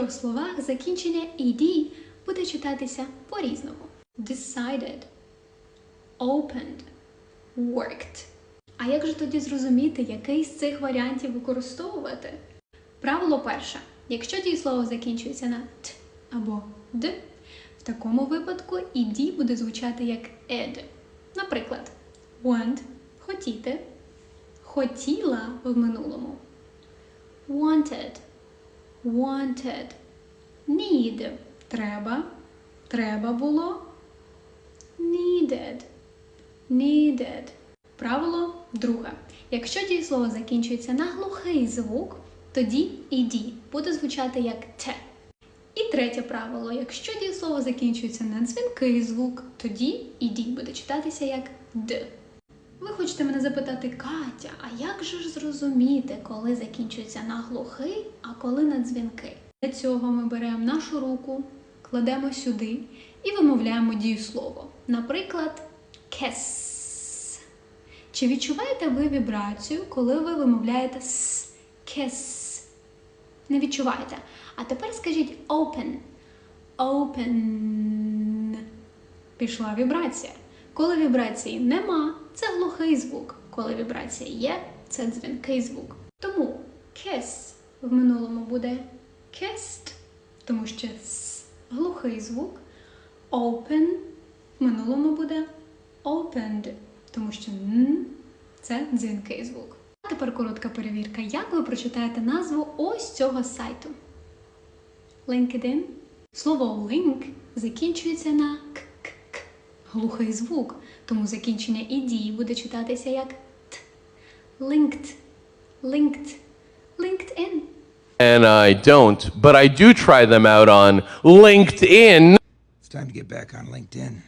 трьох словах закінчення «ed» буде читатися по-різному. Decided, opened, worked. А як же тоді зрозуміти, який з цих варіантів використовувати? Правило перше. Якщо дієслово закінчується на т або д, в такому випадку «ed» буде звучати як ed. Наприклад, want – хотіти, хотіла в минулому. Wanted, wanted. Need – треба, треба було. Needed, needed. Правило друге. Якщо дієслово закінчується на глухий звук, тоді «ed» буде звучати як те. І третє правило. Якщо дієслово закінчується на дзвінкий звук, тоді «ed» буде читатися як д. Ви хочете мене запитати, Катя, а як же ж зрозуміти, коли закінчується на глухий, а коли на дзвінкий? Для цього ми беремо нашу руку, кладемо сюди і вимовляємо дієслово. Наприклад, кес. Чи відчуваєте ви вібрацію, коли ви вимовляєте с, кес? Не відчуваєте. А тепер скажіть open. Open. Пішла вібрація. Коли вібрації нема, це глухий звук. Коли вібрація є, це дзвінкий звук. Тому kiss в минулому буде kissed, тому що с глухий звук. Open в минулому буде opened, тому що н це дзвінкий звук. А тепер коротка перевірка. Як ви прочитаєте назву ось цього сайту? LinkedIn. Слово link закінчується на к-к-к. Глухий звук, тому закінчення «ed» буде читатися як т. Linked. Linked. LinkedIn. and I don't, but I do try them out on LinkedIn. It's time to get back on LinkedIn.